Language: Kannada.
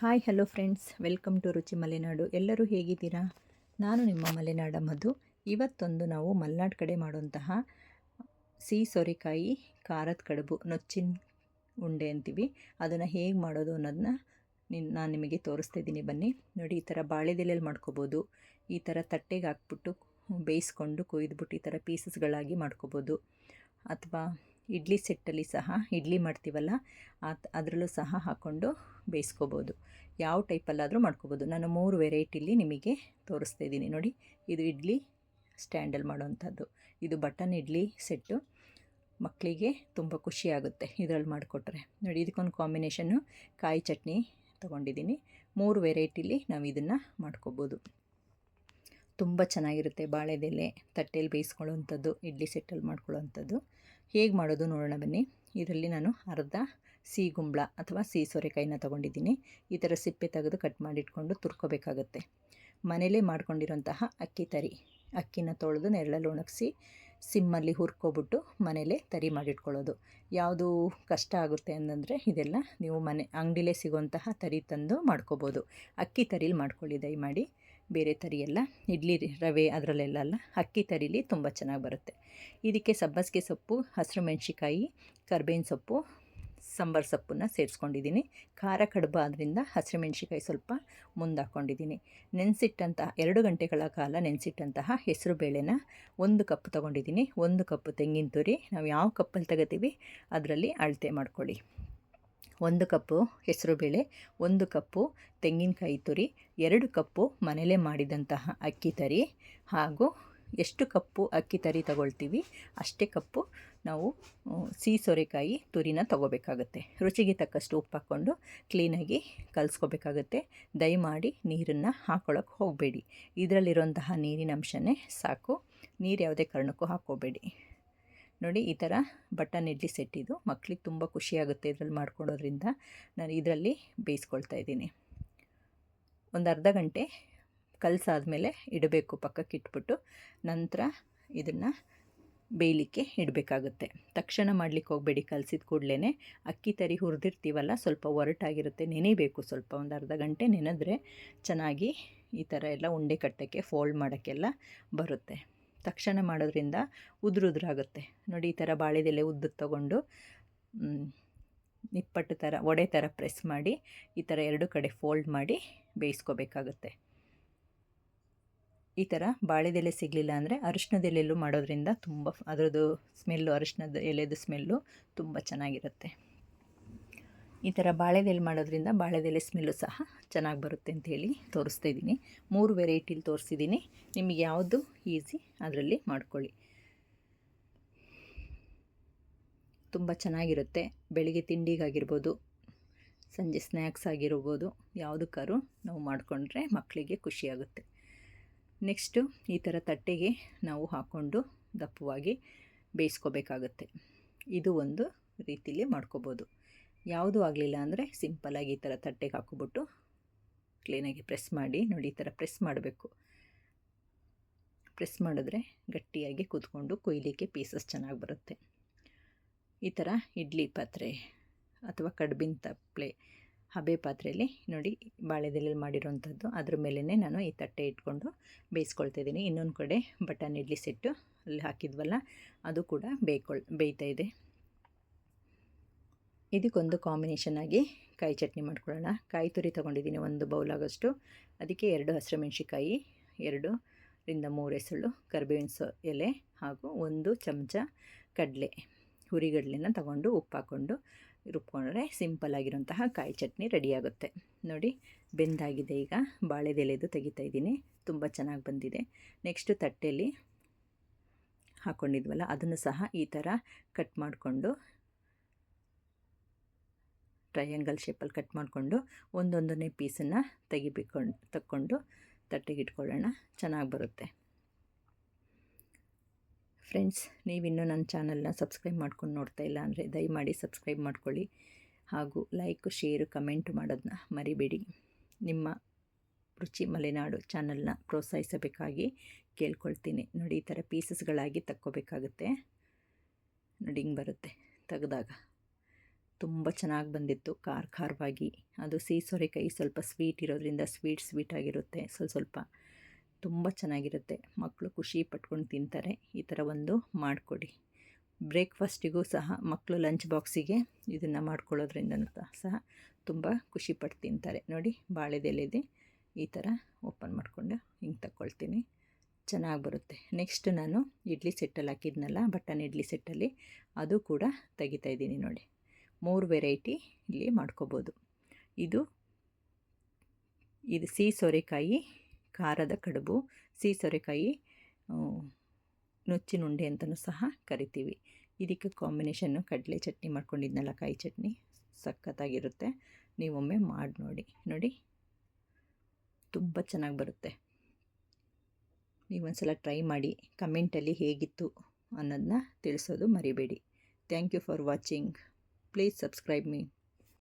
Hi, hello friends. Welcome to Ruchi Malenadu. ಎಲ್ಲರೂ ಹೇಗಿದ್ದೀರಾ? ನಾನು ನಿಮ್ಮ ಮಲೆನಾಡ ಮಧು. ಇವತ್ತೊಂದು ನಾವು ಮಲೆನಾಡು ಕಡೆ ಮಾಡುವಂತಹ ಸಿಹಿ ಸೋರೆಕಾಯಿ, ಖಾರದ ಕಡುಬು, ನೊಚ್ಚಿನ ಉಂಡೆ ಅಂತೀವಿ. ಅದನ್ನು ಹೇಗೆ ಮಾಡೋದು ಅನ್ನೋದನ್ನ ನಿನ್ ನಾನು ನಿಮಗೆ ತೋರಿಸ್ತಾ ಇದ್ದೀನಿ. ಬನ್ನಿ. ನೋಡಿ, ಈ ಥರ ಬಾಳೆದೆಲೆಯಲ್ಲಿ ಮಾಡ್ಕೋಬೋದು. ಈ ಥರ ತಟ್ಟೆಗೆ ಹಾಕ್ಬಿಟ್ಟು ಬೇಯಿಸ್ಕೊಂಡು ಕೊಯ್ದುಬಿಟ್ಟು ಈ ಥರ ಪೀಸಸ್ಗಳಾಗಿ ಮಾಡ್ಕೋಬೋದು. ಅಥವಾ ಇಡ್ಲಿ ಸೆಟ್ಟಲ್ಲಿ ಸಹ ಇಡ್ಲಿ ಮಾಡ್ತೀವಲ್ಲ ಅದರಲ್ಲೂ ಸಹ ಹಾಕ್ಕೊಂಡು ಬೇಯಿಸ್ಕೋಬೋದು. ಯಾವ ಟೈಪಲ್ಲಾದರೂ ಮಾಡ್ಕೋಬೋದು. ನಾನು ಮೂರು ವೆರೈಟಿಲಿ ನಿಮಗೆ ತೋರಿಸ್ತಾ ಇದ್ದೀನಿ. ನೋಡಿ, ಇದು ಇಡ್ಲಿ ಸ್ಟ್ಯಾಂಡಲ್ಲಿ ಮಾಡೋವಂಥದ್ದು. ಇದು ಬಟನ್ ಇಡ್ಲಿ ಸೆಟ್ಟು. ಮಕ್ಕಳಿಗೆ ತುಂಬ ಖುಷಿಯಾಗುತ್ತೆ ಇದರಲ್ಲಿ ಮಾಡಿಕೊಟ್ರೆ. ನೋಡಿ, ಇದಕ್ಕೊಂದು ಕಾಂಬಿನೇಷನ್ನು ಕಾಯಿ ಚಟ್ನಿ ತೊಗೊಂಡಿದ್ದೀನಿ. ಮೂರು ವೆರೈಟಿಲಿ ನಾವು ಇದನ್ನು ಮಾಡ್ಕೋಬೋದು. ತುಂಬ ಚೆನ್ನಾಗಿರುತ್ತೆ ಬಾಳೆದೆಲೆ ತಟ್ಟೆಯಲ್ಲಿ ಬೇಯಿಸ್ಕೊಳ್ಳೋವಂಥದ್ದು, ಇಡ್ಲಿ ಸೆಟ್ಟಲ್ಲಿ ಮಾಡ್ಕೊಳ್ಳೋವಂಥದ್ದು. ಹೇಗೆ ಮಾಡೋದು ನೋಡೋಣ ಬನ್ನಿ. ಇದರಲ್ಲಿ ನಾನು ಅರ್ಧ ಸಿಹಿ ಗುಂಬಳ ಅಥವಾ ಸಿಹಿ ಸೋರೆಕಾಯಿನ ತೊಗೊಂಡಿದ್ದೀನಿ. ಈ ಥರ ಸಿಪ್ಪೆ ತೆಗೆದು ಕಟ್ ಮಾಡಿಟ್ಕೊಂಡು ತುರ್ಕೋಬೇಕಾಗತ್ತೆ. ಮನೇಲೇ ಮಾಡ್ಕೊಂಡಿರೋಂತಹ ಅಕ್ಕಿ ತರಿ. ಅಕ್ಕಿನ ತೊಳೆದು ನೆರಳಲ್ಲಿ ಒಣಗಿಸಿ ಸಿಮ್ಮಲ್ಲಿ ಹುರ್ಕೊಬಿಟ್ಟು ಮನೇಲೇ ತರಿ ಮಾಡಿಟ್ಕೊಳ್ಳೋದು. ಯಾವುದು ಕಷ್ಟ ಆಗುತ್ತೆ ಅಂತಂದರೆ ಇದೆಲ್ಲ ನೀವು ಮನೆ ಅಂಗಡಿಲೇ ಸಿಗುವಂತಹ ತರಿ ತಂದು ಮಾಡ್ಕೋಬೋದು. ಅಕ್ಕಿ ತರಿಲಿ ಮಾಡ್ಕೊಳ್ಳಿ, ದಯಮಾಡಿ. ಬೇರೆ ತರಿಯೆಲ್ಲ ಇಡ್ಲಿ ರವೆ ಅದರಲ್ಲೆಲ್ಲ ಅಲ್ಲ, ಅಕ್ಕಿ ತರಿಲಿ ತುಂಬ ಚೆನ್ನಾಗಿ ಬರುತ್ತೆ. ಇದಕ್ಕೆ ಸಬ್ಬಸಿಗೆ ಸೊಪ್ಪು, ಹಸಿರು ಮೆಣಸಿಕಾಯಿ ಕರ್ಬೇವಿನ ಸೊಪ್ಪು, ಸಾಂಬಾರು ಸೊಪ್ಪನ್ನು ಸೇರಿಸ್ಕೊಂಡಿದ್ದೀನಿ. ಖಾರ ಕಡುಬು ಆದ್ದರಿಂದ ಹಸಿರುಮೆಣ್ಸಿಕಾಯಿ ಸ್ವಲ್ಪ ಮುಂದೆ ಹಾಕ್ಕೊಂಡಿದ್ದೀನಿ. ನೆನೆಸಿಟ್ಟಂತಹ ಎರಡು ಗಂಟೆಗಳ ಕಾಲ ನೆನೆಸಿಟ್ಟಂತಹ ಹೆಸರು ಬೇಳೆನ ಒಂದು ಕಪ್ ತೊಗೊಂಡಿದ್ದೀನಿ. ಒಂದು ಕಪ್ ತೆಂಗಿನ ತುರಿ, ನಾವು ಯಾವ ಕಪ್ಪಲ್ಲಿ ತಗೋತೀವಿ ಅದರಲ್ಲಿ ಅಳತೆ ಮಾಡ್ಕೊಳ್ಳಿ. ಒಂದು ಕಪ್ಪು ಹೆಸರುಬೇಳೆ ಒಂದು ಕಪ್ಪು ತೆಂಗಿನಕಾಯಿ ತುರಿ ಎರಡು ಕಪ್ಪು ಮನೇಲೇ ಮಾಡಿದಂತಹ ಅಕ್ಕಿ ತರಿ ಹಾಗೂ ಎಷ್ಟು ಕಪ್ಪು ಅಕ್ಕಿ ತರಿ ತಗೊಳ್ತೀವಿ, ಅಷ್ಟೇ ಕಪ್ಪು ನಾವು ಸಿಹಿ ಸೋರೆಕಾಯಿ ತುರಿನ ತಗೋಬೇಕಾಗುತ್ತೆ. ರುಚಿಗೆ ತಕ್ಕಷ್ಟು ಉಪ್ಪು ಹಾಕ್ಕೊಂಡು ಕ್ಲೀನಾಗಿ ಕಲಿಸ್ಕೋಬೇಕಾಗತ್ತೆ. ದಯಮಾಡಿ ನೀರನ್ನು ಹಾಕೊಳ್ಳೋಕೆ ಹೋಗಬೇಡಿ. ಇದರಲ್ಲಿರುವಂತಹ ನೀರಿನ ಅಂಶನೇ ಸಾಕು. ನೀರು ಯಾವುದೇ ಕಾರಣಕ್ಕೂ ಹಾಕೋಬೇಡಿ ನೋಡಿ, ಈ ಥರ ಬಟನ್ ಇಡ್ಲಿ ಸೆಟ್ ಮಕ್ಕಳಿಗೆ ಮಕ್ಳಿಗೆ ತುಂಬ ಖುಷಿಯಾಗುತ್ತೆ ಇದರಲ್ಲಿ ಮಾಡ್ಕೊಳ್ಳೋದ್ರಿಂದ ನಾನು ಇದರಲ್ಲಿ ಬೇಯಿಸ್ಕೊಳ್ತಾ ಇದ್ದೀನಿ. ಒಂದು ಅರ್ಧ ಗಂಟೆ ಕಲಸಾದ್ಮೇಲೆ ಇಡಬೇಕು ಪಕ್ಕಕ್ಕೆ ಇಟ್ಬಿಟ್ಟು ನಂತರ ಇದನ್ನು ಬೇಯಲಿಕ್ಕೆ ಇಡಬೇಕಾಗುತ್ತೆ. ತಕ್ಷಣ ಮಾಡಲಿಕ್ಕೆ ಹೋಗಬೇಡಿ ಕಲಸಿದ ಕೂಡಲೇ ಅಕ್ಕಿ ತರಿ ಹುರಿದಿರ್ತೀವಲ್ಲ, ಸ್ವಲ್ಪ ಒರಟಾಗಿರುತ್ತೆ ನೆನೆಯಬೇಕು ಸ್ವಲ್ಪ, ಒಂದು ಅರ್ಧ ಗಂಟೆ ನೆನೆದ್ರೆ ಚೆನ್ನಾಗಿ ಈ ಥರ ಎಲ್ಲ ಉಂಡೆ ಕಟ್ಟೋಕ್ಕೆ, ಫೋಲ್ಡ್ ಮಾಡೋಕ್ಕೆಲ್ಲ ಬರುತ್ತೆ. ತಕ್ಷಣ ಮಾಡೋದ್ರಿಂದ ಉದುರುದ್ರಾಗುತ್ತೆ. ನೋಡಿ ಈ ಥರ ಬಾಳೆದೆಲೆ ಉದ್ದು ತೊಗೊಂಡು ನಿಪ್ಪಟ್ಟು ಥರ ಒಡೆ ಥರ ಪ್ರೆಸ್ ಮಾಡಿ, ಈ ಥರ ಎರಡು ಕಡೆ ಫೋಲ್ಡ್ ಮಾಡಿ ಬೇಯಿಸ್ಕೋಬೇಕಾಗುತ್ತೆ. ಈ ಥರ ಬಾಳೆದೆಲೆ ಸಿಗಲಿಲ್ಲ ಅಂದರೆ ಅರಿಶಿನದ ಎಲೆಯಲ್ಲೂ ಮಾಡೋದ್ರಿಂದ ತುಂಬ ಅದರದ್ದು ಸ್ಮೆಲ್ಲು ಅರಿಶಿನದ ಎಲೆದು ಸ್ಮೆಲ್ಲು ತುಂಬ ಚೆನ್ನಾಗಿರುತ್ತೆ. ಈ ಥರ ಬಾಳೆದೆಲೆ ಮಾಡೋದ್ರಿಂದ ಬಾಳೆದೆಲೆ ಸ್ಮೆಲ್ಲು ಸಹ ಚೆನ್ನಾಗಿ ಬರುತ್ತೆ ಅಂಥೇಳಿ ತೋರಿಸ್ತಾ ಇದ್ದೀನಿ. ಮೂರು ವೆರೈಟಿಲಿ ತೋರಿಸಿದ್ದೀನಿ. ನಿಮಗೆ ಯಾವುದು ಈಸಿ ಅದರಲ್ಲಿ ಮಾಡ್ಕೊಳ್ಳಿ. ತುಂಬ ಚೆನ್ನಾಗಿರುತ್ತೆ. ಬೆಳಿಗ್ಗೆ ತಿಂಡಿಗಾಗಿರ್ಬೋದು, ಸಂಜೆ ಸ್ನ್ಯಾಕ್ಸ್ ಆಗಿರ್ಬೋದು, ಯಾವುದಕ್ಕಾದ್ರೂ ನಾವು ಮಾಡಿಕೊಂಡ್ರೆ ಮಕ್ಕಳಿಗೆ ಖುಷಿಯಾಗುತ್ತೆ. ನೆಕ್ಸ್ಟು ಈ ಥರ ತಟ್ಟೆಗೆ ನಾವು ಹಾಕ್ಕೊಂಡು ದಪ್ಪವಾಗಿ ಬೇಯಿಸ್ಕೋಬೇಕಾಗತ್ತೆ. ಇದು ಒಂದು ರೀತಿಲಿ ಮಾಡ್ಕೋಬೋದು. ಯಾವುದೂ ಆಗಲಿಲ್ಲ ಅಂದರೆ ಸಿಂಪಲಾಗಿ ಈ ಥರ ತಟ್ಟೆಗೆ ಹಾಕ್ಕೊಬಿಟ್ಟು ಕ್ಲೀನಾಗಿ ಪ್ರೆಸ್ ಮಾಡಿ, ನೋಡಿ ಈ ಥರ ಪ್ರೆಸ್ ಮಾಡಬೇಕು. ಪ್ರೆಸ್ ಮಾಡಿದ್ರೆ ಗಟ್ಟಿಯಾಗಿ ಕೂತ್ಕೊಂಡು ಕೊಯ್ಲಿಕ್ಕೆ ಪೀಸಸ್ ಚೆನ್ನಾಗಿ ಬರುತ್ತೆ. ಈ ಥರ ಇಡ್ಲಿ ಪಾತ್ರೆ ಅಥವಾ ಕಡ್ಬಿನ ತಪ್ಪಲೆ ಹಬೆ ಪಾತ್ರೆಯಲ್ಲಿ ನೋಡಿ ಬಾಳೆದೆಲೆಯಲ್ಲಿ ಮಾಡಿರೋವಂಥದ್ದು. ಅದ್ರ ಮೇಲೇ ನಾನು ಈ ತಟ್ಟೆ ಇಟ್ಕೊಂಡು ಬೇಯಿಸ್ಕೊಳ್ತಿದ್ದೀನಿ ಇನ್ನೊಂದು ಕಡೆ ಬಟನ್ ಇಡ್ಲಿ ಸೆಟ್ಟು ಅಲ್ಲಿ ಹಾಕಿದ್ವಲ್ಲ, ಅದು ಕೂಡ ಬೇಯ್ಕೊಳ್, ಬೇಯ್ತಾ ಇದೆ. ಇದಕ್ಕೊಂದು ಕಾಂಬಿನೇಷನ್ ಆಗಿ ಕಾಯಿ ಚಟ್ನಿ ಮಾಡ್ಕೊಳ್ಳೋಣ. ಕಾಯಿ ತುರಿ ತೊಗೊಂಡಿದ್ದೀನಿ, ಒಂದು ಬೌಲಾಗಷ್ಟು ಅದಕ್ಕೆ ಎರಡು ಹಸಿರು ಮೆಣಸಿಕಾಯಿ ಎರಡರಿಂದ ಮೂರು ಎಸಳು ಕರಿಬೇವಿನ ಸೊ, ಎಲೆ ಹಾಗೂ ಒಂದು ಚಮಚ ಕಡಲೆ. ಹುರಿಗಡಲೆನ ತಗೊಂಡು ಉಪ್ಪು ಹಾಕ್ಕೊಂಡು ರುಬ್ಕೊಂಡ್ರೆ ಸಿಂಪಲ್ಲಾಗಿರೋಂತಹ ಕಾಯಿ ಚಟ್ನಿ ರೆಡಿಯಾಗುತ್ತೆ. ನೋಡಿ, ಬೆಂದಾಗಿದೆ ಈಗ. ಬಾಳೆದೆಲೆದು ತೆಗಿತಾ ಇದ್ದೀನಿ. ತುಂಬ ಚೆನ್ನಾಗಿ ಬಂದಿದೆ. ನೆಕ್ಸ್ಟು ತಟ್ಟೆಯಲ್ಲಿ ಹಾಕ್ಕೊಂಡಿದ್ವಲ್ಲ ಅದನ್ನು ಸಹ ಈ ಥರ ಕಟ್ ಮಾಡಿಕೊಂಡು ಟ್ರಯಾಂಗಲ್ ಶೇಪಲ್ಲಿ ಕಟ್ ಮಾಡಿಕೊಂಡು ಒಂದೊಂದನೇ ಪೀಸನ್ನು ತೆಗಿಬೇಕು ತಕ್ಕೊಂಡು ತಟ್ಟೆಗೆ ಇಟ್ಕೊಳ್ಳೋಣ. ಚೆನ್ನಾಗಿ ಬರುತ್ತೆ. ಫ್ರೆಂಡ್ಸ್, ನೀವಿನ್ನೂ ನನ್ನ ಚಾನಲ್ನ ಸಬ್ಸ್ಕ್ರೈಬ್ ಮಾಡ್ಕೊಂಡು ನೋಡ್ತಾ ಇಲ್ಲ ಅಂದರೆ ದಯಮಾಡಿ ಸಬ್ಸ್ಕ್ರೈಬ್ ಮಾಡ್ಕೊಳ್ಳಿ. ಹಾಗೂ ಲೈಕ್, ಶೇರು, ಕಮೆಂಟ್ ಮಾಡೋದನ್ನ ಮರಿಬೇಡಿ. ನಿಮ್ಮ ರುಚಿ ಮಲೆನಾಡು ಚಾನಲ್ನ ಪ್ರೋತ್ಸಾಹಿಸಬೇಕಾಗಿ ಕೇಳ್ಕೊಳ್ತೀನಿ. ನೋಡಿ, ಈ ಥರ ಪೀಸಸ್ಗಳಾಗಿ ತಕ್ಕೋಬೇಕಾಗುತ್ತೆ. ನೋಡಿ, ಹಿಂಗೆ ಬರುತ್ತೆ ತೆಗೆದಾಗ. ತುಂಬ ಚೆನ್ನಾಗಿ ಬಂದಿತ್ತು, ಖಾರ ಖಾರವಾಗಿ. ಅದು ಸಿಹಿ ಸೋರೆಕಾಯಿ ಸ್ವಲ್ಪ ಸ್ವೀಟ್ ಇರೋದ್ರಿಂದ ಸ್ವೀಟ್ ಸ್ವೀಟ್ ಆಗಿರುತ್ತೆ. ಸ್ವಲ್ಪ ಸ್ವಲ್ಪ ತುಂಬ ಚೆನ್ನಾಗಿರುತ್ತೆ. ಮಕ್ಕಳು ಖುಷಿ ಪಟ್ಕೊಂಡು ತಿಂತಾರೆ. ಈ ಥರ ಒಂದು ಮಾಡಿಕೊಡಿ. ಬ್ರೇಕ್ಫಾಸ್ಟಿಗೂ ಸಹ ಮಕ್ಕಳು ಲಂಚ್ ಬಾಕ್ಸಿಗೆ ಇದನ್ನು ಮಾಡ್ಕೊಳ್ಳೋದ್ರಿಂದ ಸಹ ತುಂಬ ಖುಷಿಪಟ್ಟು ತಿಂತಾರೆ. ನೋಡಿ, ಬಾಳೆದೆಲೆದೆ ಈ ಥರ ಓಪನ್ ಮಾಡಿಕೊಂಡು ಹಿಂಗೆ ತಗೊಳ್ತೀನಿ ಚೆನ್ನಾಗಿ ಬರುತ್ತೆ. ನೆಕ್ಸ್ಟ್ ನಾನು ಇಡ್ಲಿ ಸೆಟ್ಟಲ್ಲಿ ಹಾಕಿದ್ನಲ್ಲ ಬಟನ್ ಇಡ್ಲಿ ಸೆಟ್ಟಲ್ಲಿ, ಅದು ಕೂಡ ತೆಗಿತಾ ಇದ್ದೀನಿ ನೋಡಿ. ಮೂರು ವೆರೈಟಿ ಇಲ್ಲಿ ಮಾಡ್ಕೋಬೋದು. ಇದು ಇದು ಸಿಹಿ ಸೋರೆಕಾಯಿ ಖಾರದ ಕಡುಬು ಸಿಹಿ ಸೋರೆಕಾಯಿ ನುಚ್ಚಿನುಂಡೆ ಅಂತಲೂ ಸಹ ಕರಿತೀವಿ. ಇದಕ್ಕೆ ಕಾಂಬಿನೇಷನ್ನು ಕಡಲೆ ಚಟ್ನಿ ಮಾಡ್ಕೊಂಡಿದ್ನಲ್ಲ ಕಾಯಿ ಚಟ್ನಿ ಸಖತ್ತಾಗಿರುತ್ತೆ. ನೀವೊಮ್ಮೆ ಮಾಡಿ ನೋಡಿ ನೋಡಿ. ತುಂಬ ಚೆನ್ನಾಗಿ ಬರುತ್ತೆ. ನೀವೊಂದ್ಸಲ ಟ್ರೈ ಮಾಡಿ, ಕಮೆಂಟಲ್ಲಿ ಹೇಗಿತ್ತು ಅನ್ನೋದನ್ನ ತಿಳಿಸೋದು ಮರಿಬೇಡಿ. Thank you for watching. Please subscribe me.